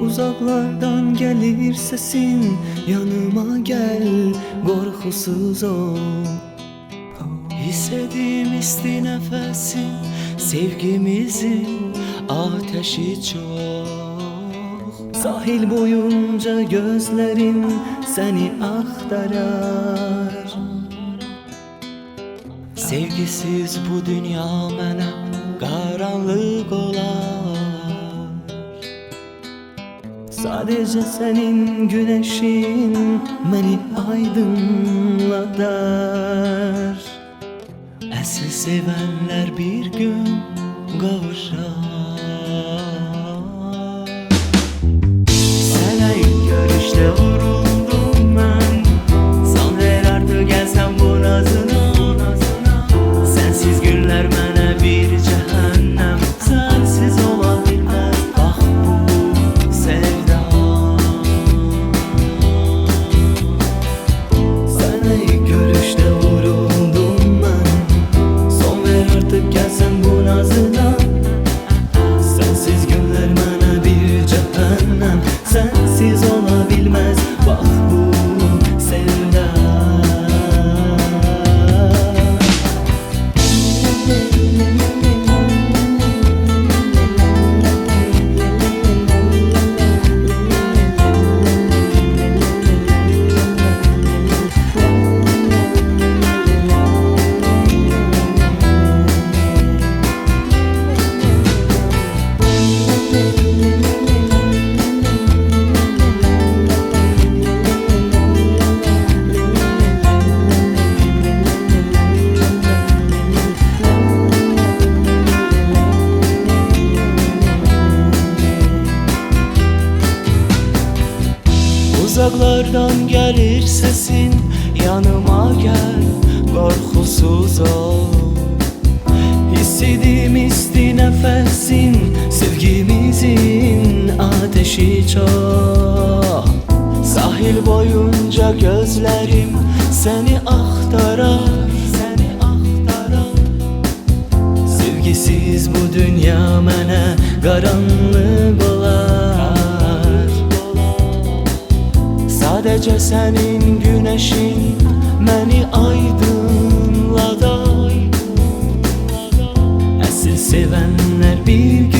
Uzaklardan gelir sesin Yanıma gel Korkusuz ol. Hissedim isti nefesin Sevgimizin ateşi çok. Sahil boyunca gözlerin Seni aktarar. Sevgisiz bu dünya mənə qaranlıq olar Sadece senin güneşin beni aydınlatar. Əsl sevənlər bir gün qovuşar Uzaklardan gelir sesin Yanıma gel Korkusuz ol. Hissedim isti nefesin Sevgimizin ateşi çok. Sahil boyunca gözlerim Seni aktarar Sevgisiz bu dünya mənə qaranlıq Sadece senin güneşin beni aydınladı. Əsl sevənlər bir gün